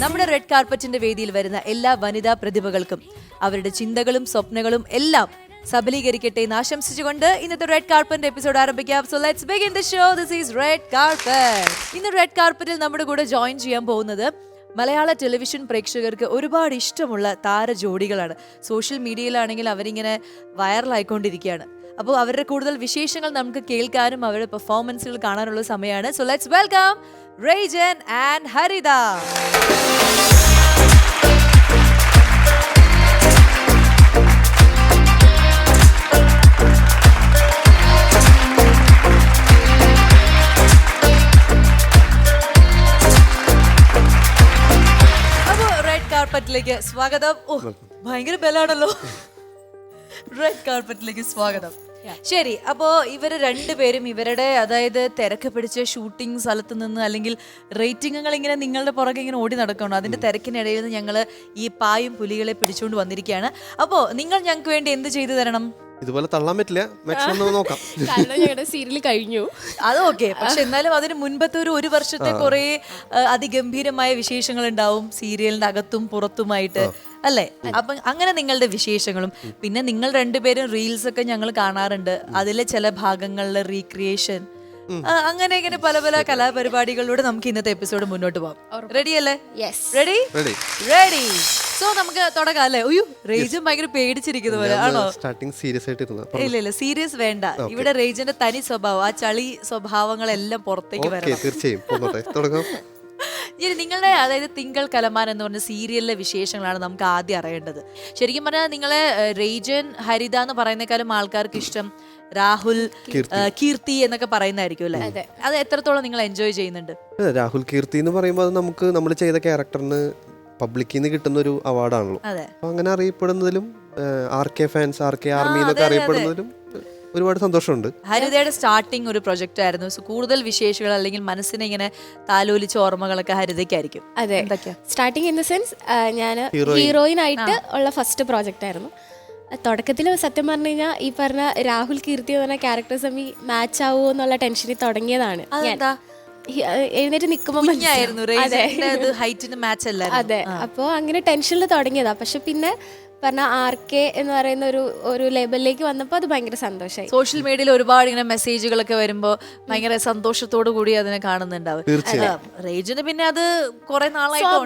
നമ്മുടെ റെഡ് കാർപ്പറ്റിന്റെ വേദിയിൽ വരുന്ന എല്ലാ വനിതാ പ്രതിഭകൾക്കും അവരുടെ ചിന്തകളും സ്വപ്നങ്ങളും എല്ലാം സബലീകരിക്കട്ടെ എന്ന് ആശംസിച്ചുകൊണ്ട് ഇന്നത്തെ റെഡ് കാർപ്പറ്റ് എപ്പിസോഡ് ആരംഭിക്കാം. So let's begin the show this is red carpet ഇന്ന് റെഡ് കാർപ്പറ്റിൽ നമ്മുടെ കൂടെ ജോയിൻ ചെയ്യാൻ പോകുന്നത് മലയാള ടെലിവിഷൻ പ്രേക്ഷകർക്ക് ഒരുപാട് ഇഷ്ടമുള്ള താര ജോഡികളാണ് സോഷ്യൽ മീഡിയയിലാണെങ്കിൽ അവരിങ്ങനെ വൈറലായിക്കൊണ്ടിരിക്കുകയാണ് അപ്പോൾ അവരുടെ കൂടുതൽ വിശേഷങ്ങൾ നമുക്ക് കേൾക്കാനും അവരുടെ പെർഫോമൻസുകൾ കാണാനുള്ള സമയമാണ്. So let's welcome Rejan and Haritha അപ്പോൾ റെഡ് കാർപ്പറ്റിലേക്ക് സ്വാഗതം. ഓ ഭയങ്കര ബലാണല്ലോ റെഡ് കാർപ്പറ്റിലേക്ക് സ്വാഗതം. ശരി അപ്പോ ഇവർ രണ്ടുപേരും ഇവരുടെ അതായത് തിരക്ക് പിടിച്ച ഷൂട്ടിംഗ് സ്ഥലത്ത് നിന്ന് അല്ലെങ്കിൽ റേറ്റിംഗുകൾ ഇങ്ങനെ നിങ്ങളുടെ പുറകെ ഇങ്ങനെ ഓടി നടക്കണം അതിന്റെ തിരക്കിനിടയിൽ നിന്ന് ഞങ്ങൾ ഈ പായും പുലികളെ പിടിച്ചുകൊണ്ട് വന്നിരിക്കുകയാണ്. അപ്പോ നിങ്ങൾ ഞങ്ങൾക്ക് വേണ്ടി എന്ത് ചെയ്തു തരണം? ഇതുപോലെ തള്ളാൻ പറ്റില്ല. മാക്സിമം നോക്കാം. കാരണം ഞങ്ങളുടെ സീരിയൽ കഴിഞ്ഞു. അത് ഓക്കെ പക്ഷെ എന്നാലും അതിന് മുൻപത്തെ ഒരു ഒരു വർഷത്തെ കുറെ അതിഗംഭീരമായ വിശേഷങ്ങൾ ഉണ്ടാവും. സീരിയലിന്റെ അകത്തും പുറത്തുമായിട്ട്. അല്ലേ? അപ്പൊ അങ്ങനെ നിങ്ങളുടെ വിശേഷങ്ങളും. പിന്നെ നിങ്ങൾ രണ്ടുപേരും റീൽസ് ഒക്കെ ഞങ്ങൾ കാണാറുണ്ട്. അതിലെ ചില ഭാഗങ്ങളിലെ റീക്രിയേഷൻ അങ്ങനെ ഇങ്ങനെ പല പല കലാപരിപാടികളിലൂടെ നമുക്ക് ഇന്നത്തെ എപ്പിസോഡ് മുന്നോട്ട് പോകാം റെഡി അല്ലേ? Yes ready ready ready so നമുക്ക് തുടങ്ങാം അല്ലേ? അയ്യോ റേജും ഭയങ്കര പേടിച്ചിരിക്കുന്ന പോലെ ആണോ? സ്റ്റാർട്ടിങ് സീരിയസ് ആയിട്ട് ഇരുന്ന ഇല്ല ഇല്ല സീരിയസ് വേണ്ട. ഇവിടെ റേജിന്റെ തനി സ്വഭാവം ആ ചളി സ്വഭാവങ്ങളെല്ലാം പുറത്തേക്ക് ഓക്കെ വരണം. തീർച്ചയായും. തുടങ്ങാം. ഇനി നിങ്ങളുടെ അതായത് തിങ്കൾ കലമാൻ എന്ന് പറഞ്ഞ സീരിയലിലെ വിശേഷങ്ങളാണ് നമുക്ക് ആദ്യം അറിയേണ്ടത്. ശരിക്കും പറഞ്ഞാൽ നിങ്ങളെ റേജൻ ഹരിത എന്ന് പറയുന്നേക്കാളും ആൾക്കാർക്ക് ഇഷ്ടം രാഹുൽ കീർത്തി. എന്നൊക്കെ പറയുന്നതായിരിക്കും അല്ലേ? അത്. എത്രത്തോളം നിങ്ങൾ എൻജോയ് ചെയ്യുന്നുണ്ട്? രാഹുൽ കീർത്തി എന്ന് പറയുമ്പോൾ അത് നമുക്ക് നമ്മൾ ചെയ്ത ക്യാരക്ടറിന് പബ്ലിക്കിൽ നിന്ന് കിട്ടുന്ന ഒരു അവാർഡാണല്ലോ അതെ. അങ്ങനെ അറിയപ്പെടുന്നതിലും R K fans R K army എന്നൊക്കെ അറിയപ്പെടുന്നതിലും ഒരുപാട് സന്തോഷമുണ്ട്. ഹരിതയുടെ സ്റ്റാർട്ടിങ് ഒരു പ്രൊജക്റ്റ് ആയിരുന്നു. സോ കൂടുതൽ വിശേഷങ്ങൾ അല്ലെങ്കിൽ മനസ്സിനെ ഇങ്ങനെ താലോലിച്ച ഓർമ്മകളൊക്കെ ഹരിതയ്ക്കായിരിക്കും. അതെ. Starting starting in the sense ഞാൻ ഹീറോയിൻ ആയിട്ട് ഉള്ള ഫസ്റ്റ് പ്രോജക്റ്റ് ആയിരുന്നു. തുടക്കത്തിൽ സത്യം പറഞ്ഞു കഴിഞ്ഞാൽ ഈ പറഞ്ഞ രാഹുൽ കീർത്തി എന്ന് പറഞ്ഞ ക്യാരക്ടേഴ്സ് തമ്മിൽ മാച്ച് ആവുമോ എന്നുള്ള ടെൻഷനിൽ തുടങ്ങിയതാണ് അതെന്താ? എഴുന്നേറ്റ് നിൽക്കുമ്പോൾ കുഞ്ഞായിരുന്നു റേജന്റെ അത്. ഹൈറ്റിന് മാച്ച് അല്ലായിരുന്നു. അതെ. അപ്പോൾ അങ്ങനെ ടെൻഷനിൽ തുടങ്ങിയതാ. പക്ഷെ പിന്നെ പറഞ്ഞ ആർ കെ എന്ന് പറയുന്ന ഒരു ഒരു ലേബലിലേക്ക് വന്നപ്പോൾ അത് ഭയങ്കര സന്തോഷമായി സോഷ്യൽ മീഡിയയിൽ ഒരുപാട് ഇങ്ങനെ മെസ്സേജുകളൊക്കെ വരുമ്പോൾ ഭയങ്കര സന്തോഷത്തോടു കൂടി അതിനെ കാണുന്നുണ്ടാവും. റേജിന് പിന്നെ അത് കുറെ നാളായിട്ട്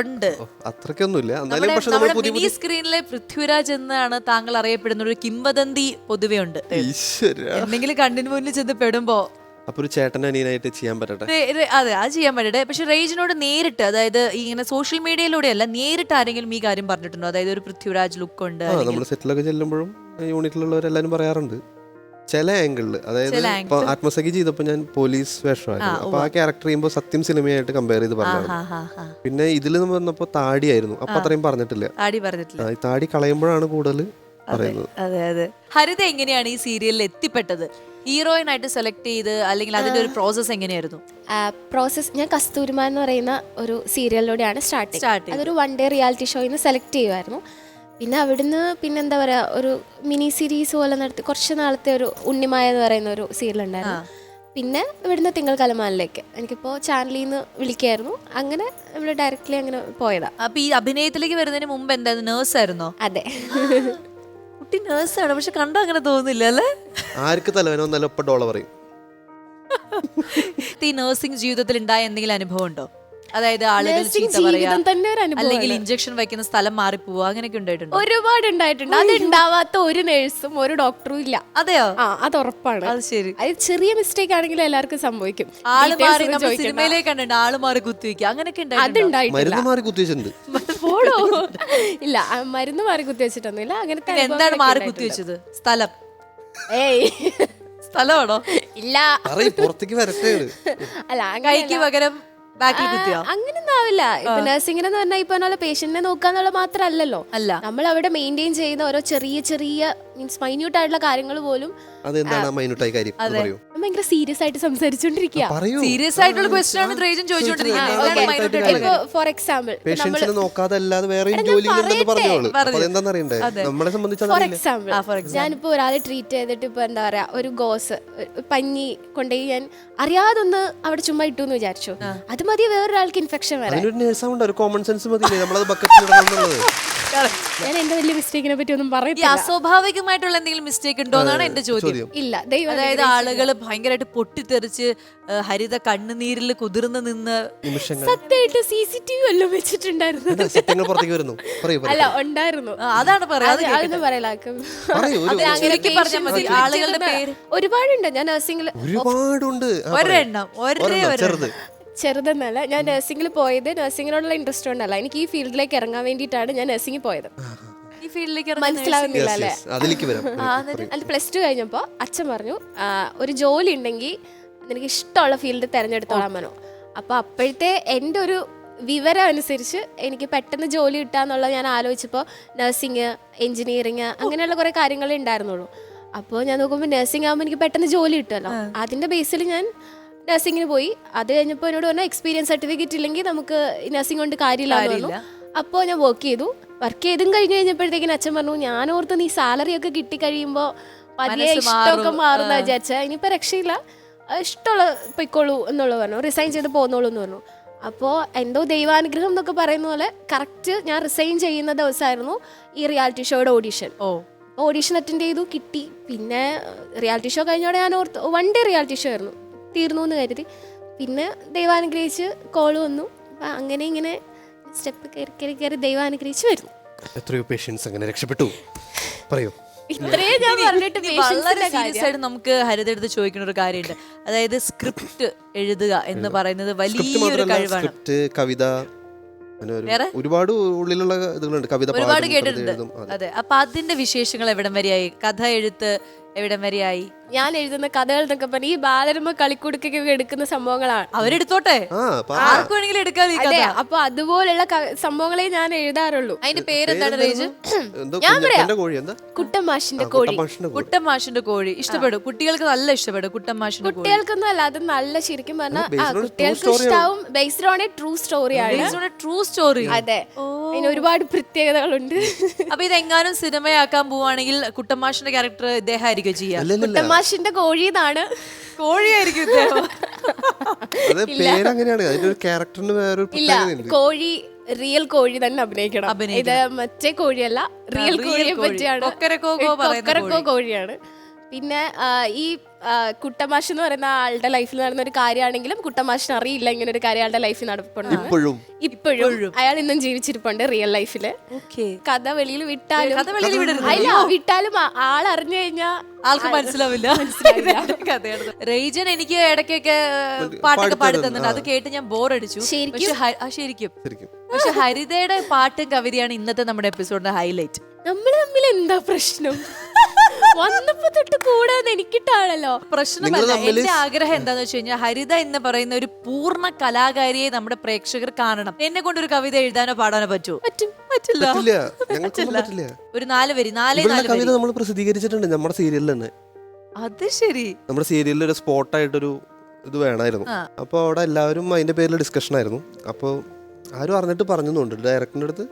ഉണ്ട്. സ്ക്രീനിലെ പൃഥ്വിരാജ് എന്നാണ് താങ്കൾ അറിയപ്പെടുന്ന ഒരു കിംവദന്തി പൊതുവെ ഉണ്ട്. ഈശ്വര. എന്തെങ്കിലും കണ്ണിന് മുന്നിൽ ചെന്ന് പെടുമ്പോ അപ്പൊ ഒരു ചേട്ടൻ അനിയനായിട്ട് ചെയ്യാൻ പറ്റട്ടെ? റേ- റേ- അതെ അത് ചെയ്യാൻ പറ്റട്ടെ. പക്ഷെ റേജിനോട് നേരിട്ട് അതായത് ഈ ഇങ്ങനെ സോഷ്യൽ മീഡിയയിലൂടെ അല്ല നേരിട്ട് ആരെങ്കിലും ഈ കാര്യം പറഞ്ഞിട്ടുണ്ടോ? അതായത് ഒരു പൃഥ്വിരാജ് ലുക്ക് ഉണ്ട് ആ നമ്മൾ സെറ്റിലൊക്കെ ചെല്ലുമ്പോഴും യൂണിറ്റിലുള്ളവരെല്ലാരും പറയാറുണ്ട്. ചില ആംഗിളിൽ അതായത് ചില ഇപ്പൊ ആത്മസഖി ചെയ്തപ്പോ ഞാൻ പോലീസ് വേഷമായിരുന്നു. അപ്പൊ ആ ക്യാരക്ടർ ചെയ്യുമ്പോൾ സത്യം സിനിമയായിട്ട് കമ്പയർ ചെയ്ത് പറഞ്ഞു പിന്നെ ഇതിൽ വന്നപ്പോ താടിയായിരുന്നു. അപ്പൊ അത്രയും പറഞ്ഞിട്ടില്ല. ആടി പറഞ്ഞിട്ടില്ല. ആ, ഈ താടി കളയുമ്പോഴാണ് കൂടുതൽ പറയുന്നത്. അതെ അതെ. ഹരിത എങ്ങനെയാണ് ഈ സീരിയലിൽ എത്തിപ്പെട്ടത്? ഹീറോയിൻ ആയിട്ട് സെലക്ട് ചെയ്ത് അല്ലെങ്കിൽ അതിന്റെ ഒരു പ്രോസസ് എങ്ങനെയായിരുന്നു? പ്രോസസ് ഞാൻ കസ്തൂരിമ എന്ന് പറയുന്ന ഒരു സീരിയലിലൂടെയാണ് സ്റ്റാർട്ട് സ്റ്റാർട്ട് ചെയ്തത് അതൊരു വൺ ഡേ റിയാലിറ്റി ഷോയിൽ നിന്ന് സെലക്ട് ചെയ്യുമായിരുന്നു പിന്നെ അവിടുന്ന് പിന്നെ എന്താ പറയാ ഒരു മിനി സീരീസ് പോലെ നടത്തി കുറച്ച് നാളത്തെ ഒരു ഉണ്ണിമായ എന്ന് പറയുന്ന ഒരു സീരിയൽ ഉണ്ടായിരുന്നു. പിന്നെ ഇവിടുന്ന് തിങ്കൾ കലമാനിലേക്ക്. എനിക്കിപ്പോൾ ചാനലിൽ നിന്ന് വിളിക്കായിരുന്നു. അങ്ങനെ ഇവിടെ ഡയറക്റ്റ്ലി അങ്ങനെ പോയതാ. അപ്പൊ ഈ അഭിനയത്തിലേക്ക് വരുന്നതിന് മുമ്പ് എന്തായിരുന്നു? നേഴ്സ് ആയിരുന്നോ? അതെ. കുട്ടി നേഴ്സാണ് പക്ഷെ കണ്ട അങ്ങനെ തോന്നുന്നില്ല അല്ലേ? ആർക്ക് തലവേദന വന്നാലും ഒപ്പം ഡോള പറയും. ഈ നേഴ്സിംഗ് ജീവിതത്തിൽ ഉണ്ടായ എന്തെങ്കിലും അനുഭവം ഉണ്ടോ? അതായത് ആളുകൾ Nursing ചീത്ത പറയാ ജീവിതം തന്നെ ഒരു അനുഭവമാണ്. അല്ലെങ്കിൽ ഇഞ്ചക്ഷൻ വയ്ക്കുന്ന സ്ഥലം മാറിപ്പോവുക അങ്ങനെയൊക്കെ ഉണ്ടായിട്ടുണ്ട്? ഒരുപാട് ഉണ്ടായിട്ടുണ്ട് അത് ഉണ്ടാവാത്ത ഒരു നേഴ്സും ഒരു ഡോക്ടറും ഇല്ല. അതെയോ? ആ അത് ഉറപ്പാണ്. അത് ശരി. അത് ചെറിയ മിസ്റ്റേക്ക് ആണെങ്കിലും എല്ലാവർക്കും സംഭവിക്കും. ആൾ Details മാറി ഒന്നും നമ്മൾ ചോദിക്കണ്ട. സിനിമയിലേക്ക് കണ്ടിട്ടുണ്ട് ആൾ മാറി കുത്തിവെക്കുക അങ്ങനെയൊക്കെ ഉണ്ടായിട്ടുണ്ട്? അതുണ്ടായിട്ടില്ല. മരുന്ന് മാറി കുത്തിവെച്ചിട്ടുണ്ട് പോടോ? ഇല്ല ആ മരുന്ന് മാറി കുത്തി വെച്ചിട്ടൊന്നുമില്ല. അങ്ങനത്തെ എന്താണ് മാറി. കുത്തിവെച്ചത് സ്ഥലം. ഏയ്. സ്ഥലമാണോ? ഇല്ല. പറയും പുറത്തേക്ക് വരട്ടെ അല്ല കൈക്ക് പകരം ബാക്കിൽ കുത്തിയോ? അങ്ങനൊന്നും ആവില്ല. ഇപ്പൊ നഴ്സിംഗിന് എന്ന് പറഞ്ഞാൽ ഇപ്പൊ പേഷ്യന്റിനെ നോക്കാന്നുള്ള മാത്രമല്ലല്ലോ അല്ല. നമ്മൾ അവിടെ മെയിന്റെയിൻ ചെയ്യുന്ന ഓരോ ചെറിയ ചെറിയ മീൻസ് മൈന്യൂട്ട് ആയിട്ടുള്ള കാര്യങ്ങൾ പോലും അതെന്താണ് മൈനൂട്ടായ കാര്യം? അത്. പറയൂ. ഞാൻ ഭയങ്കര സീരിയസ് ആയിട്ട് സംസാരിച്ചുകൊണ്ടിരിക്കുക പറയൂ. സീരിയസ് ആയിട്ടുള്ള ക്വസ്റ്റ്യൻ ആണ് റേജൻ ചോദിച്ചുകൊണ്ടിരിക്കുന്നത് ഇപ്പോ എന്താണ് minute ആയിട്ടുള്ള ഇപ്പൊ കാര്യം? ഫോർ എക്സാമ്പിൾ പേഷ്യൻസിനെ നോക്കാതെ അല്ലാതെ വേറെയും ജോലി ഉണ്ടെന്ന് പറഞ്ഞോളൂ. അപ്പൊ അതെന്താന്ന് അറിയണ്ടേ? നമ്മളെ സംബന്ധിച്ച് ഫോർ അതറിയില്ല എക്സാമ്പിൾ ആ, for example. ഞാനിപ്പോ ഒരാളെ ട്രീറ്റ് ചെയ്തിട്ട് ഇപ്പൊ എന്താ പറയാ ഒരു ഗോസ് പഞ്ഞി കൊണ്ടുപോയി ഞാൻ അറിയാതൊന്ന് അവിടെ ചുമ്മാ ഇട്ടു എന്ന് വിചാരിച്ചു അത് മതി വേറൊരാൾക്ക് ഇൻഫെക്ഷൻ വരാൻ. അതിനൊരു നേഴ്സ് ഉണ്ട് ഒരു കോമൺ സെൻസ് മതിയില്ലേ? നമ്മളത് ബക്കറ്റിൽ ഇടണം എന്നുള്ളത്. ഞാൻ എന്റെ വലിയ മിസ്റ്റേക്കിനെ പറ്റി ഒന്നും ഈ പറയത്തില്ല അസ്വാഭാവികമായിട്ടുള്ള എന്തെങ്കിലും മിസ്റ്റേക്ക് ഉണ്ടോ എന്നാണ് എന്റെ ചോദ്യം. ചോദ്യം. ഇല്ല ദൈവം അതായത് ആളുകൾ ഭയങ്കരമായിട്ട് പൊട്ടിത്തെറിച്ച് ഹരിത കണ്ണുനീരിൽ കുതിർന്ന് നിന്ന് നിമിഷങ്ങൾ. സത്യമായിട്ട് സി സി ടി വി വല്ലതും വെച്ചിട്ടുണ്ടായിരുന്നു? സത്യങ്ങൾ പുറത്തേക്ക് വരുന്നു. പറയൂ പറയൂ. അല്ല ഉണ്ടായിരുന്നു. ആ, അതാണ് പറയാതെ അത് അതൊന്നും പറയലാക്കും പറയൂ ഒരു അത് ചുരുക്കി പറഞ്ഞാൽ മതി. ആളുകളുടെ പേര്. ഒരുപാടുണ്ട്. ഞാൻ നഴ്സിംഗിൽ ഒരുപാടുണ്ട്. ആ, പറയൂ. ഒരെണ്ണം. ഒരേ ഒരെണ്ണം, ഒരെണ്ണം ചെറുതെന്നല്ല ഞാൻ നഴ്സിംഗിൽ പോയത് നഴ്സിംഗിനോടുള്ള ഇൻട്രസ്റ്റ് കൊണ്ടല്ല. എനിക്ക് ഈ ഫീൽഡിലേക്ക് ഇറങ്ങാൻ വേണ്ടിയിട്ടാണ് ഞാൻ നഴ്സിംഗിൽ പോയത്. ഈ ഫീൽഡിലേക്ക് മനസ്സിലാവുന്നില്ല അല്ലേ? Yes. അതിലേക്ക് വരാം. പറയൂ. അത് പ്ലസ് ടു കഴിഞ്ഞപ്പോൾ അച്ഛൻ പറഞ്ഞു ആ, ഒരു ജോലി ഉണ്ടെങ്കിൽ നിനക്ക് ഇഷ്ടമുള്ള ഫീൽഡ് തിരഞ്ഞെടുത്തോളാൻ പറഞ്ഞു. അപ്പോൾ അപ്പോഴത്തെ എന്റെ ഒരു വിവരം അനുസരിച്ച് എനിക്ക് പെട്ടെന്ന് ജോലി കിട്ടാന്നുള്ളത് ഞാൻ ആലോചിച്ചപ്പോൾ നഴ്സിങ് എഞ്ചിനീയറിങ് അങ്ങനെയുള്ള കുറേ കാര്യങ്ങളേ ഉണ്ടായിരുന്നുള്ളൂ. അപ്പോൾ ഞാൻ നോക്കുമ്പോൾ നഴ്സിംഗ് ആകുമ്പോൾ എനിക്ക് പെട്ടെന്ന് ജോലി കിട്ടുമല്ലോ അതിന്റെ ബേസിൽ ഞാൻ നഴ്സിങ്ങിന് പോയി. അത് കഴിഞ്ഞപ്പോൾ എന്നോട് പറഞ്ഞാൽ എക്സ്പീരിയൻസ് സർട്ടിഫിക്കറ്റ് ഇല്ലെങ്കിൽ നമുക്ക് നഴ്സിംഗ് കൊണ്ട് കാര്യമില്ല അപ്പോൾ ഞാൻ വർക്ക് ചെയ്തു. വർക്ക് ചെയ്തും കഴിഞ്ഞ് കഴിഞ്ഞപ്പോഴത്തേക്കിന് അച്ഛൻ പറഞ്ഞു ഞാൻ ഓർത്ത് നീ സാലറി ഒക്കെ കിട്ടി കഴിയുമ്പോൾ പതിയെ ഇഷ്ടമൊക്കെ മാറും. മാറുന്ന വിചാരിച്ച. ഇനിയിപ്പോൾ രക്ഷയില്ല. ഇഷ്ടമുള്ള പൊയ്ക്കോളൂ എന്നുള്ളത് പറഞ്ഞു. റിസൈൻ ചെയ്ത് പോന്നോളൂ എന്ന് പറഞ്ഞു. അപ്പോൾ എന്തോ ദൈവാനുഗ്രഹം എന്നൊക്കെ പറയുന്ന പോലെ കറക്റ്റ് ഞാൻ റിസൈൻ ചെയ്യുന്ന ദിവസമായിരുന്നു ഈ റിയാലിറ്റി ഷോയുടെ ഓഡീഷൻ ഓ. ഓഡീഷൻ അറ്റൻഡ് ചെയ്തു കിട്ടി. പിന്നെ റിയാലിറ്റി ഷോ കഴിഞ്ഞോടെ ഞാൻ ഓർത്ത് വൺ ഡേ റിയാലിറ്റി ഷോ ആയിരുന്നു. തീർന്നു എന്ന് കരുതി. പിന്നെ ദൈവാനുഗ്രഹിച്ച് കോൾ വന്നു. അപ്പം അങ്ങനെ ഇങ്ങനെ സ്റ്റെപ്പ് കയറി കയറി കയറി ദൈവാനുഗ്രഹിച്ച് വരുന്നു. എത്രയോ പേഷ്യൻസ് അങ്ങനെ രക്ഷപ്പെട്ടു. പറയൂ. ഇത്രയും ഞാൻ പറഞ്ഞിട്ട് വളരെ സീരിയസ്. ആയിട്ട് നമുക്ക് ഹരിതടുത്ത് ചോദിക്കുന്ന ഒരു കാര്യമുണ്ട്. അതായത് സ്ക്രിപ്റ്റ് എഴുതുക എന്ന് പറയുന്നത് വലിയൊരു കഴിവാണ്. കവിത? ഒരുപാട് ഉള്ളിലുള്ള ഇതുകളുണ്ട്. കവിത ഒരുപാട് കേട്ടിട്ടുണ്ട്. അതെ. അപ്പൊ അതിന്റെ വിശേഷങ്ങൾ എവിടം വരെയായി? കഥ എഴുത്ത് എവിടം വരെയായി? ഞാൻ എഴുതുന്ന കഥകൾ എന്നൊക്കെ പറഞ്ഞ ഈ ബാലരമ കളിക്കുടുക്കൊക്കെ എടുക്കുന്ന സംഭവങ്ങളാണ്. അവരെടുത്തോട്ടെ. ആർക്കു വേണമെങ്കിലും എടുക്കാം ഈ കഥ. അതെ അപ്പൊ അതുപോലുള്ള ക- സംഭവങ്ങളെ ഞാൻ എഴുതാറുള്ളൂ. അതിന്റെ പേരെന്താണ് റേജ് എന്തോ ഞാൻ കുഞ്ഞ- പറയാം. എന്റെ കോഴി എന്താ? കുട്ടമാഷിന്റെ കോഴി. കുട്ടമാഷിന്റെ കോഴി. കുട്ടമാഷിന്റെ കോഴി. ഇഷ്ടപ്പെടും. കുട്ടികൾക്ക് നല്ല ഇഷ്ടപ്പെടും കുട്ടമാഷിന്റെ കോഴി. കുട്ടികൾക്കൊന്നും അല്ല അത് നല്ല ശരിക്കും പറഞ്ഞാൽ based true കുട്ടികൾക്ക് story ഇഷ്ടാവും ബേസ്ഡ് ഓൺ എ ട്രൂ സ്റ്റോറിയാണ് ട്രൂ സ്റ്റോറി അതെ. അതിന് ഒരുപാട് പ്രത്യേകതകളുണ്ട്. അപ്പൊ ഇതെങ്ങാനും സിനിമയാക്കാൻ പോവാണെങ്കിൽ കുട്ടമാഷിന്റെ ക്യാരക്ടർ ഇദ്ദേഹം ആയിരിക്കും ചെയ്യാ കുട്ടമാഷിന്റെ കോഴി എന്നാണ് കോഴിയായിരിക്കും ഇദ്ദേഹം. അത് പേര് അങ്ങനെയാണ് അതിന്റെ ഒരു ക്യാരക്ടറിന് വേറൊരു ഇല്ല കോഴി റിയൽ കോഴി തന്നെ അഭിനയിക്കണം. ഇത് അഭിനയിക്കണം. മറ്റേ കോഴിയല്ല റിയൽ കോഴിയെ പറ്റിയാണ്. കോഴിയാണ്. പിന്നെ ഈ കുട്ടമാഷ് എന്ന് പറയുന്ന ആളുടെ ലൈഫിൽ നടന്ന ഒരു കാര്യമാണെങ്കിലും കുട്ടമാഷിന് അറിയില്ല ഇങ്ങനെ ഒരു കാര്യം ആളുടെ ലൈഫിൽ നടപ്പുണ്ട് ഇപ്പോഴും. ഇപ്പോഴും. അയാൾ ഇന്നും ജീവിച്ചിരിപ്പുണ്ട് റിയൽ ലൈഫിൽ ഓക്കെ. കഥ വെളിയിൽ വിട്ടാലും കഥ വെളിയിൽ വിടരുത്. അല്ല വിട്ടാലും ആൾ അറിഞ്ഞു കഴിഞ്ഞാൽ ആൾക്ക് മനസ്സിലാവില്ല. റേജൻ എനിക്ക് ഇടയ്ക്കൊക്കെ പാട്ടൊക്കെ പാടി തന്നിട്ടുണ്ട്. അത് കേട്ട് ഞാൻ ബോറടിച്ചു. ശരിക്കും? പക്ഷെ ആ, ശരിക്കും. ശരിക്കും. പക്ഷെ ഹരിതയുടെ പാട്ടും കവിതയാണ് ഇന്നത്തെ നമ്മുടെ എപ്പിസോഡിന്റെ ഹൈലൈറ്റ് നമ്മൾ തമ്മിൽ എന്താ പ്രശ്നം? വന്നപ്പോ തൊട്ട് കൂടാന്ന് എനിക്കിട്ടാണല്ലോ. പ്രശ്നമല്ല എന്റെ ആഗ്രഹം എന്താന്ന് വെച്ച് കഴിഞ്ഞാൽ ഹരിത എന്ന് പറയുന്ന ഒരു പൂർണ കലാകാരിയെ നമ്മുടെ പ്രേക്ഷകർ കാണണം. എന്നെ കൊണ്ട് ഒരു കവിത എഴുതാനോ പാടാനോ പറ്റൂ? പറ്റും. പറ്റില്ല. പറ്റില്ല. ഒരു നാല് വരി നാലേ നാല് കവിത നമ്മൾ പ്രസിദ്ധീകരിച്ചിട്ടുണ്ട് നമ്മുടെ സീരിയലിൽ തന്നെ. അത് ശരി. നമ്മുടെ സീരിയലിൽ ഒരു സ്പോട്ടായിട്ടൊരു ഇത് വേണമായിരുന്നു അപ്പൊ അപ്പോൾ അവിടെ എല്ലാവരും അതിന്റെ പേരിൽ ഡിസ്കഷൻ ആയിരുന്നു. അപ്പോൾ ആരും അറിഞ്ഞിട്ട് പറഞ്ഞുണ്ട് ഡയറക്ടറിന്റെ അടുത്ത്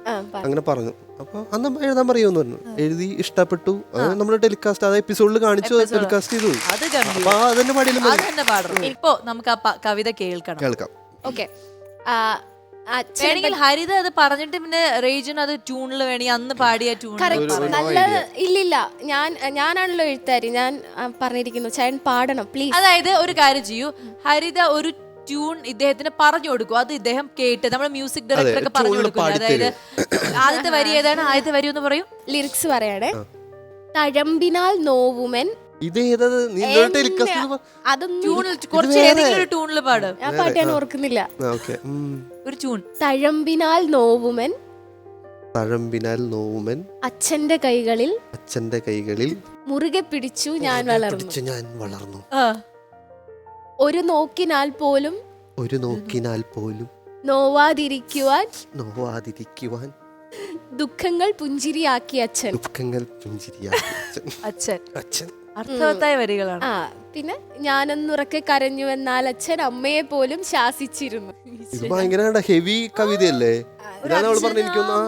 അങ്ങനെ പറഞ്ഞു. അപ്പൊ അന്ന് എഴുതാൻ പറയുമെന്ന് പറഞ്ഞു. എഴുതി ഇഷ്ടപ്പെട്ടു. അത് നമ്മൾ ടെലികാസ്റ്റ് അത് എപ്പിസോഡിൽ കാണിച്ചു ടെലികാസ്റ്റ് ചെയ്തു. അപ്പൊ അതിന്റെ പാടിയിലും അത് തന്നെ പാടണം ഇപ്പോ നമുക്ക് ആ കവിത കേൾക്കണം. കേൾക്കാം. ഓക്കെ. വേണമെങ്കിൽ ഹരിത അത് പറഞ്ഞിട്ട് പിന്നെ റേജൻ അത് ട്യൂണിൽ വേണി. അന്ന് പാടിയ ട്യൂൺ നല്ല ഇല്ലില്ല. ഞാൻ ഞാനാണല്ലോ എഴുത്താരി ഞാൻ പറഞ്ഞിരിക്കുന്നു. ചേട്ടൻ പാടണം പ്ലീസ് അതായത് ഒരു കാര്യം ചെയ്യൂ. ഹരിത ഒരു ട്യൂൺ ഇദ്ദേഹത്തിന് പറഞ്ഞു കൊടുക്കും. അത് ഇദ്ദേഹം കേട്ട് നമ്മൾ മ്യൂസിക് ഡയറക്ടർ ഒക്കെ പറഞ്ഞു കൊടുക്കും. അതായത് ആദ്യത്തെ വരി ഏതാണ്? ആദ്യത്തെ വരി എന്ന് പറയും. ലിറിക്സ് പറയണേ. തഴമ്പിനാൽ നോവുമൻ. ഇത് ഏതത്? ട്യൂണിൽ പാട്. പാട്ട് ഞാൻ ഓർക്കുന്നില്ല. ഒരു ട്യൂൺ തഴമ്പിനാൽ നോവുമൻ. തഴമ്പിനാൽ നോവുമൻ. അച്ഛന്റെ കൈകളിൽ അച്ഛന്റെ കൈകളിൽ മുറുകെ പിടിച്ചു ഞാൻ വളർന്നു. പിടിച്ച് ഞാൻ വളർന്നു. ഒരു നോക്കിനാൽ പോലും ഒരു നോക്കിനാൽ പോലും നോവാതിരിക്കുവാൻ നോവാതിരിക്കുവാൻ ദുഃഖങ്ങൾ പുഞ്ചിരിയാക്കി അച്ഛൻ. ദുഃഖങ്ങൾ പുഞ്ചിരിയാക്കി അച്ഛൻ. അച്ഛൻ. അച്ഛൻ. അർത്ഥവത്തായ വരികളാണ്. ആ പിന്നെ ഞാനൊന്നുറക്കെ കരഞ്ഞു എന്നാൽ അച്ഛൻ അമ്മയെ പോലും ശാസിച്ചിരുന്നു. ഇത് ഭയങ്കര ഹെവി കവിതയല്ലേ? ഇതാണ് അവൾ പറഞ്ഞ എനിക്കൊന്ന്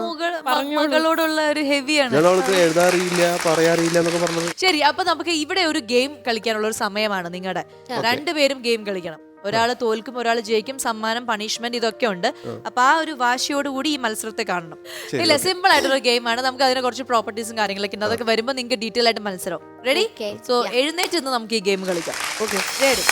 മകളോടുള്ള ഒരു ഹെവിയാണ്. അവൾക്ക് എഴുതാറിയില്ല പറയാറിയില്ല എന്നൊക്കെ പറഞ്ഞത്. ശരി അപ്പൊ നമുക്ക് ഇവിടെ ഒരു ഗെയിം കളിക്കാനുള്ള ഒരു സമയമാണ് നിങ്ങളുടെ രണ്ടുപേരും ഗെയിം കളിക്കണം. ഒരാൾ തോൽക്കും ഒരാൾ ജയിക്കും സമ്മാനം പണിഷ്മെന്റ് ഇതൊക്കെ ഉണ്ട്. അപ്പൊ ആ ഒരു വാശിയോട് കൂടി ഈ മത്സരത്തെ കാണണം. ഇല്ല സിമ്പിൾ ആയിട്ടുള്ള ഗെയിമാണ്. നമുക്ക് അതിനെ കുറച്ച് പ്രോപ്പർട്ടീസും കാര്യങ്ങളൊക്കെ ഉണ്ട്. അതൊക്കെ വരുമ്പോൾ നിങ്ങൾക്ക് ഡീറ്റെയിൽ ആയിട്ട് മത്സരം. റെഡി സോ എഴുന്നേറ്റ് നിന്ന് നമുക്ക് ഈ ഗെയിം കളിക്കാം. ഓക്കെ. റെഡി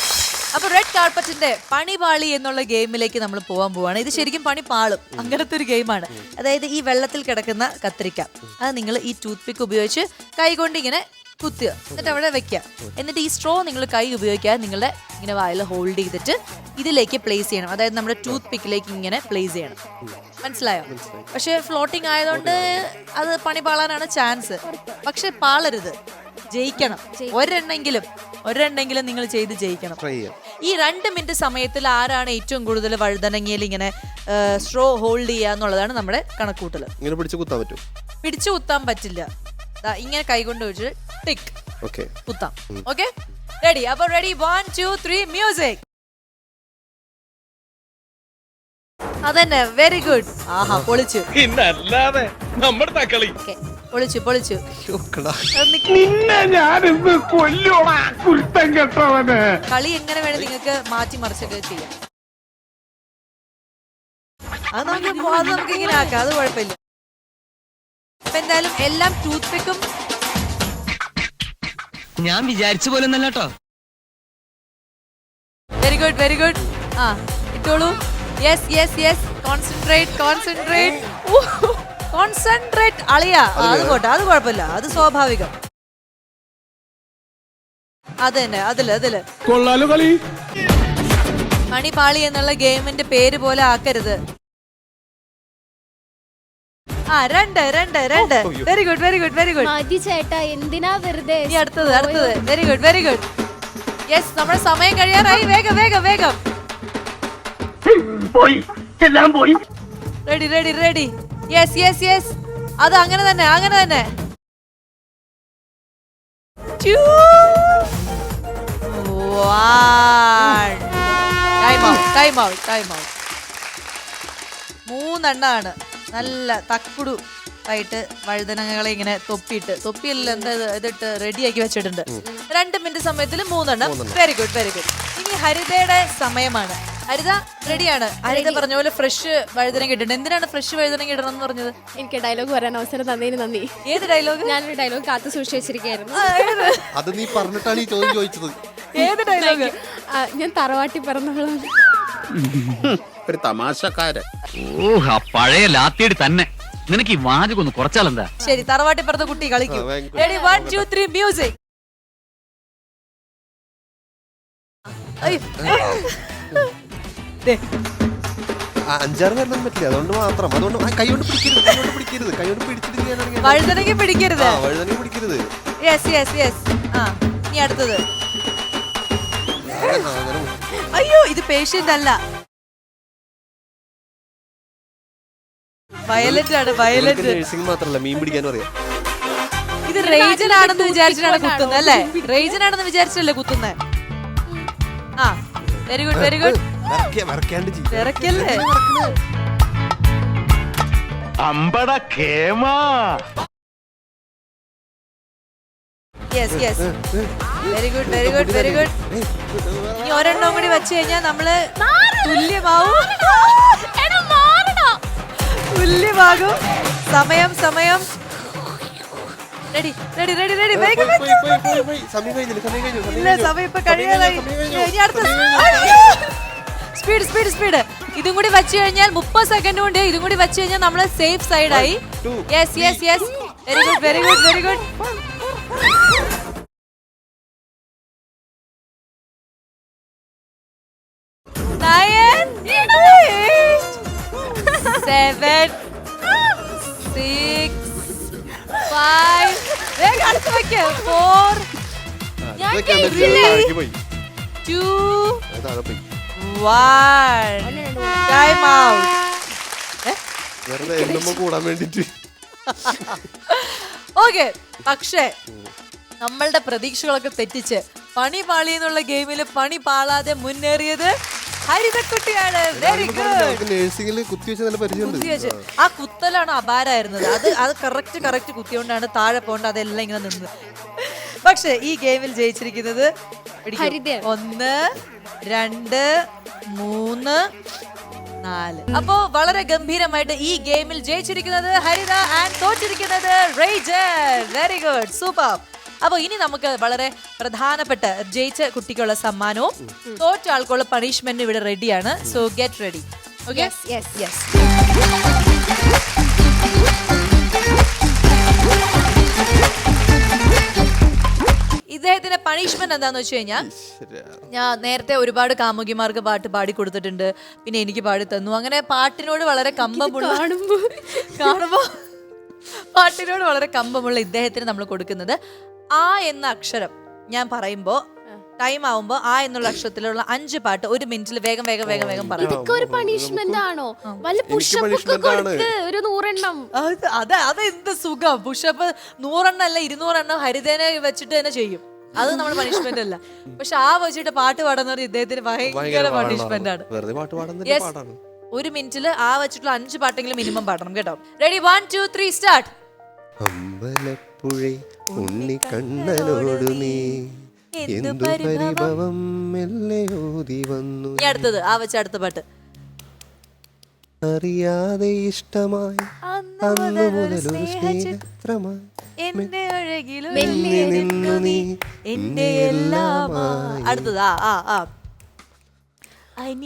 അപ്പൊ റെഡ് കാർപ്പറ്റിന്റെ പണിപാളി എന്നുള്ള ഗെയിമിലേക്ക് നമ്മൾ പോകാൻ പോവാണ്. ഇത് ശരിക്കും പണി പാളും. അങ്ങനത്തെ ഒരു ഗെയിമാണ്. അതായത് ഈ വെള്ളത്തിൽ കിടക്കുന്ന കത്തിരിക്ക അത് നിങ്ങൾ ഈ ടൂത്ത് പിക്ക് ഉപയോഗിച്ച് കൈകൊണ്ട് ഇങ്ങനെ കുത്തുക എന്നിട്ട് അവിടെ വെക്കുക എന്നിട്ട് ഈ സ്ട്രോ നിങ്ങൾ കൈ ഉപയോഗിക്കാതെ നിങ്ങളുടെ ഇങ്ങനെ വായിൽ ഹോൾഡ് ചെയ്തിട്ട് ഇതിലേക്ക് പ്ലേസ് ചെയ്യണം. അതായത് നമ്മുടെ ടൂത്ത് പിക്കിലേക്ക് ഇങ്ങനെ പ്ലേസ് ചെയ്യണം. മനസ്സിലായോ? പക്ഷെ ഫ്ലോട്ടിംഗ് ആയതുകൊണ്ട് അത് പണി പാളാനാണ് ചാൻസ് പക്ഷെ പാളരുത്. ജയിക്കണം. ഒരെണ്ണെങ്കിലും ഒരെണ്ണെങ്കിലും നിങ്ങൾ ചെയ്ത് ജയിക്കണം. ഈ രണ്ട് മിനിറ്റ് സമയത്തിൽ ആരാണ് ഏറ്റവും കൂടുതൽ വഴുതനങ്ങിയിൽ ഇങ്ങനെ സ്ട്രോ ഹോൾഡ് ചെയ്യുക എന്നുള്ളതാണ് നമ്മുടെ കണക്കൂട്ടൽ ഇങ്ങനെ പിടിച്ച് കുത്താൻ പറ്റും. പിടിച്ചു കുത്താൻ പറ്റില്ല. ഇങ്ങനെ കൈകൊണ്ട് വെച്ച് ടിക് ഓക്കെ കുത്താം. ഓക്കെ റെഡി അപ്പൊ ready one two three music അതന്നെ. വെരി ഗുഡ് ആഹാ പൊളിച്ചു. പിന്നല്ലാതെ നമ്മുടെ തക്കളി. പൊളിച്ചു പൊളിച്ചു. കളി എങ്ങനെ വേണം നിങ്ങൾക്ക് മാറ്റി മറിച്ചൊക്കെ ചെയ്യാം. അത് നമുക്ക് അത് നമുക്ക് ഇങ്ങനെ ആക്കാം. അത് കുഴപ്പമില്ല. അപ്പൊ എന്തായാലും എല്ലാം ടൂത്ത് പിക്കും ഞാൻ വിചാരിച്ച പോലെ ഒന്നല്ല കേട്ടോ വെരി ഗുഡ് വെരി ഗുഡ് ആ ഇട്ടോളൂ. Yes yes yes concentrate concentrate concentrate അളിയ അത് പോട്ടെ അത് കുഴപ്പമില്ല അത് സ്വാഭാവികം. അത് തന്നെ അതിൽ അതിൽ. കൊള്ളാലോ കളി. മണിപാളി എന്നുള്ള ഗെയിമിന്റെ പേര് പോലെ ആക്കരുത്. ആ രണ്ട് രണ്ട് രണ്ട്. Very good very good very good മതി ചേട്ടാ എന്തിനാ വെറുതെ ഇനി അടുത്തത് അടുത്തത്. Very good very good yes നമ്മുടെ സമയം കഴിയാറായി. വേഗം വേഗം വേഗം. പോയി. എല്ലാം പോയി. Ready ready ready yes yes yes അത് അങ്ങനെ തന്നെ അങ്ങനെ തന്നെ. Time out time out time out മൂന്നെണ്ണമാണ് നല്ല തക്കുടു ആയിട്ട് വഴുതനങ്ങകളെ ഇങ്ങനെ തൊപ്പിയിട്ട് തൊപ്പിയല്ല എന്താ ഇതിട്ട് റെഡിയാക്കി വെച്ചിട്ടുണ്ട്. രണ്ട് മിനിറ്റ് സമയത്തിൽ മൂന്നെണ്ണം. വെരി ഗുഡ് വെരി ഗുഡ് ഇനി ഹരിതയുടെ സമയമാണ്. ഹരിത റെഡിയാണ്. ഹരിത പറഞ്ഞ പോലെ ഫ്രഷ് വഴുതനം ഇട്ടിട്ടുണ്ട്. എന്തിനാണ് ഫ്രഷ് വഴുതനം ഇടണം എന്ന് പറഞ്ഞത്? എനിക്ക് ഡയലോഗ് വരാൻ അവസരം തന്നതിന് നന്ദി. ഏത് ഡയലോഗ് ഞാനൊരു ഡയലോഗ് കാത്തു സൂക്ഷിച്ചു വെച്ചിരിക്കുകയായിരുന്നു അത് നീ പറഞ്ഞിട്ടാണ് ഈ ചോദ്യം ചോദിച്ചത്. ഏത് ഡയലോഗ് ഞാൻ തറവാട്ടി പറഞ്ഞവളാണ് ഒരു തമാശക്കാരൻ. ഓഹ് ആ പഴയ ലാത്തിയടി തന്നെ. നിനക്ക് ഈ വാചകം ഒന്ന് കുറച്ചാലെന്താ? ശരി തറവാട്ടിപ്പുറത്തെ കുട്ടി കളിക്കും. മ്യൂസിക് ആ, അഞ്ചാറ് പേരൊന്നും പറ്റില്ല. അതുകൊണ്ട് മാത്രം. അതുകൊണ്ട് ആ, കൈകൊണ്ട് പിടിക്കരുത് കൈകൊണ്ട് പിടിക്കരുത്. കൈകൊണ്ട് പിടിച്ചിട്ട് ചെയ്യാനാണെങ്കിൽ വഴുതനങ്ങി പിടിക്കരുത്. ആ വഴുതനെ പിടിക്കരുത്. യെസ് യെസ് യെസ് ആ ഇനി അടുത്തത്. ആ, അങ്ങനെ അയ്യോ ഇത് പേഷ്യന്റ് അല്ല. വയലന്റ് ആണ് വയലറ്റ് നഴ്സിംഗ് മാത്രമല്ല മീൻ പിടിക്കാനും അറിയാം ഇത് റേജൻ ആണെന്ന് വിചാരിച്ചിട്ടാണ് കുത്തുന്നത് അല്ലേ? റേജൻ ആണെന്ന് വിചാരിച്ചല്ലേ കുത്തുന്നത് ആ വെരി ഗുഡ് വെരി ഗുഡ്. തിരക്കല്ലേ അമ്പട കേമാ. Yes yes very good very good very good ഇനി ഒരെണ്ണം കൂടി വെച്ച് കഴിഞ്ഞാൽ നമ്മൾ തുല്യമാവും. തുല്യമാകും. സമയം സമയം. Ready ready ready ready. വേഗം ഇല്ല സമയം ഇപ്പൊ കഴിഞ്ഞു. ഇനി അടുത്ത സ്പീഡ് സ്പീഡ് സ്പീഡ് ഇതും കൂടി വെച്ച് കഴിഞ്ഞാൽ മുപ്പത് സെക്കൻഡ് കൊണ്ട് ഇതും കൂടി വെച്ച് കഴിഞ്ഞാൽ നമ്മൾ safe സൈഡായി yes yes yes very good very good very good seven six five വേഗം അടുത്ത് വെക്ക്. ഫോർ പോയി. Two One. Time out. വെറുതെ എണ്ണുമ്പോ കൂടാൻ വേണ്ടിട്ട്. ഓക്കെ പക്ഷേ നമ്മളുടെ പ്രതീക്ഷകളൊക്കെ തെറ്റിച്ച് പണി പാളി എന്നുള്ള ഗെയിമിൽ പണി പാളാതെ മുന്നേറിയത് ഹരിതക്കുട്ടിയാണ്. വെരി ഗുഡ് നമുക്ക് നേഴ്സിംഗിൽ കുത്തിവെച്ച് നല്ല പരിചയമുണ്ട് ആ കുത്തലാണ് അപാരായിരുന്നത്. അത് അത് കറക്റ്റ് കറക്റ്റ് കുത്തിയോണ്ടാണ് താഴെ പോകേണ്ട അതെല്ലാം ഇങ്ങനെ നിന്ന്. പക്ഷെ ഈ ഗെയിമിൽ ജയിച്ചിരിക്കുന്നത് പിടിക്കൂ. ഒന്ന് രണ്ട് മൂന്ന് നാല്. അപ്പോ വളരെ ഗംഭീരമായിട്ട് ഈ ഗെയിമിൽ ജയിച്ചിരിക്കുന്നത് ഹരിത ആൻഡ് തോറ്റിരിക്കുന്നത് റേജർ വെരി ഗുഡ് സൂപ്പർ അപ്പൊ ഇനി നമുക്ക് വളരെ പ്രധാനപ്പെട്ട ജയിച്ച കുട്ടിക്കുള്ള സമ്മാനവും തോറ്റ ആൾക്കുള്ള പണിഷ്മെന്റും ഇവിടെ റെഡിയാണ് so get ready okay yes yes yes ഇദ്ദേഹത്തിന്റെ പണിഷ്മെന്റ് എന്താന്ന് വെച്ച് കഴിഞ്ഞാൽ ഞാൻ നേരത്തെ ഒരുപാട് കാമുകിമാർക്ക് പാട്ട് പാടി കൊടുത്തിട്ടുണ്ട്. പിന്നെ എനിക്ക് പാടി തന്നു. അങ്ങനെ പാട്ടിനോട് വളരെ കമ്പമുള്ള കാണുമ്പോ കാണുമ്പോ പാട്ടിനോട് വളരെ കമ്പമുള്ള ഇദ്ദേഹത്തിന് നമ്മൾ കൊടുക്കുന്നത് ആ എന്ന അക്ഷരം ഞാൻ പറയുമ്പോ ടൈം ആവുമ്പോ ആ എന്നുള്ള അക്ഷരത്തിലുള്ള അഞ്ച് പാട്ട് ഒരു മിനിറ്റിൽ വേഗം വേഗം വേഗം വേഗം പറയണം ഇതൊക്കെ ഒരു പണിഷ്മെന്റ് ആണോ? വല്ല പുഷപ്പ് ഒരു നൂറെണ്ണം. അത് അത് അത് എന്ത് സുഖം? പുഷപ്പ് നൂറെണ്ണം അല്ല ഇരുന്നൂറെണ്ണം ഹരിതേന വെച്ചിട്ട് തന്നെ ചെയ്യും. അത് നമ്മുടെ പണിഷ്മെന്റ് അല്ല. പക്ഷെ ആ വെച്ചിട്ട് പാട്ട് പാടുന്ന ഇദ്ദേഹത്തിന് ഭയങ്കര പണിഷ്മെന്റ് ആണ്. വെറുതെ പാട്ട് പാടുന്ന Yes. പാടാണ്. ഒരു മിനിറ്റിൽ ആ വെച്ചിട്ടുള്ള അഞ്ച് പാട്ടെങ്കിലും മിനിമം പാടണം കേട്ടോ. Ready one two three start Ambalappuzha ഉണ്ണി കണ്ണനോടു നീ എന്തു പരിഭവം? മെല്ലെ ഓതി വന്നു അടുത്തത് ആ വെച്ച അടുത്ത പാട്ട്. അറിയാതെ ഇഷ്ടമായി അന്ന് മുതൽ സ്നേഹചി- സ്നേഹത്രമായി. അഴകിലും മെല്ലെ നിന്നു നീ എന്റെ എല്ലാമായി. അടുത്തത് ആ ആ ആ.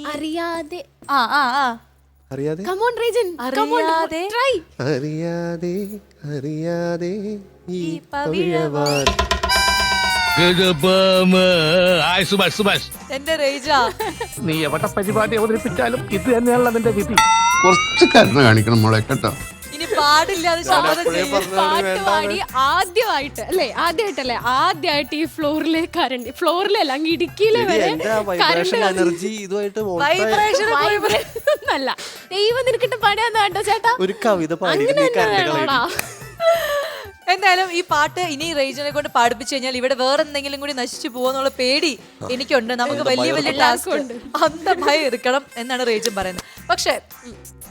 അറിയാതെ. ആ ആ ആ. അറിയാതെ? കമോൺ റീജൻ അറിയാതെ ട്രൈ അറിയാതെ അറിയാതെ. ഈ ഈ പവിഴവാൻ. പവിഴവാൻ ഹായ് സുഭാഷ് സുഭാഷ്. എന്റെ റേജ. നീ എവിടെ പരിപാടി അവതരിപ്പിച്ചാലും ഇത് തന്നെയാണല്ലോ നിന്റെ വിധി. കുറച്ച് കരുണ കാണിക്കണം മോളെ കേട്ടോ. ഇനി പാടില്ലാതെ ശബ്ദം ചെയ്യും. പാട്ട് പാടി ആദ്യമായിട്ട് അല്ലേ? ആദ്യമായിട്ടല്ലേ? ആദ്യമായിട്ട് ഈ ഫ്ലോറിലെ കരണ്ട് ഫ്ലോറിലല്ല അങ്ങ് ഇടുക്കിയിലെ വരെ എനർജി ഇതുമായിട്ട് വൈബ്രേഷൻ അല്ല ദൈവം നിനക്കിട്ട് പണിയാന്ന് കേട്ടോ ചേട്ടാ. ഒരു കവിത പാടി എന്തായാലും ഈ പാട്ട് ഇനി റേജിനെ കൊണ്ട് പാടിപ്പിച്ചു കഴിഞ്ഞാൽ ഇവിടെ വേറെ എന്തെങ്കിലും കൂടി നശിച്ചു പോകുന്നുള്ള പേടി എനിക്കുണ്ട്. നമുക്ക് വലിയ വലിയ ടാസ്ക് ഉണ്ട് ഭയം എടുക്കണം എന്നാണ് റേജൻ പറയുന്നത്. പക്ഷേ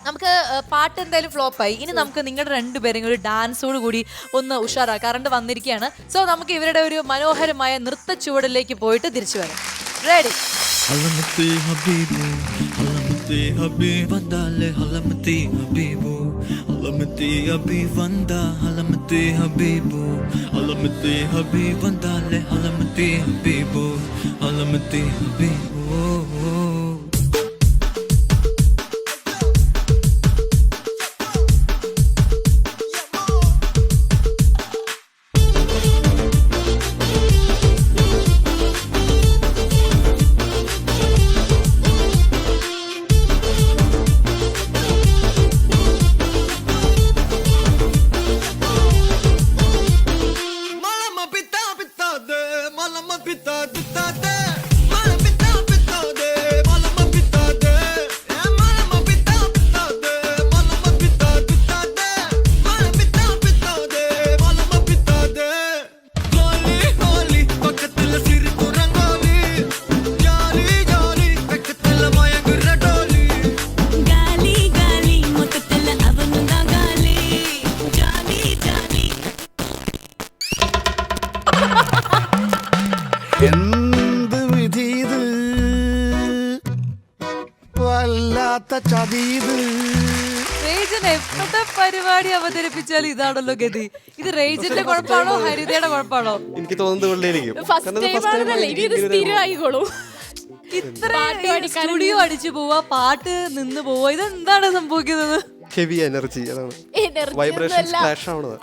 നമുക്ക് പാട്ട് എന്തായാലും ഫ്ലോപ്പായി. ഇനി നമുക്ക് നിങ്ങളുടെ രണ്ടുപേരും ഒരു ഡാൻസോട് കൂടി ഒന്ന് ഉഷാറാ കറണ്ട് വന്നിരിക്കുകയാണ്. സോ നമുക്ക് ഇവരുടെ ഒരു മനോഹരമായ നൃത്ത ചുവടിലേക്ക് പോയിട്ട് തിരിച്ചു വരാം. റെഡി ഹലമത്തി ഹബീബു ഹലമത്തി ഹബീബ് വന്താലെ ഹലമത്തി ഹബീബു. alamati habibu alamati habibu dale alamati habibu alamati habibu എന്ത് വിധി ഇത്? വല്ലാത്ത ചതീത് റേജൻ എപ്പോഴത്തെ പരിപാടി അവതരിപ്പിച്ചാൽ ഇതാണല്ലോ ഗതി. ഇത് റേജിന്റെ കുഴപ്പമാണോ ഹരിതയുടെ കുഴപ്പമാണോ? എനിക്ക് തോന്നുന്നത് വെള്ളയിലേക്കും ഇത്ര സ്റ്റുഡിയോ അടിച്ചു പോവാ പാട്ട് നിന്ന് പോവാ ഇതെന്താണ് സംഭവിക്കുന്നത്? ഹെവി എനർജി അതാണ്. എനർജി വൈബ്രേഷൻ ആണോ ആവണത്.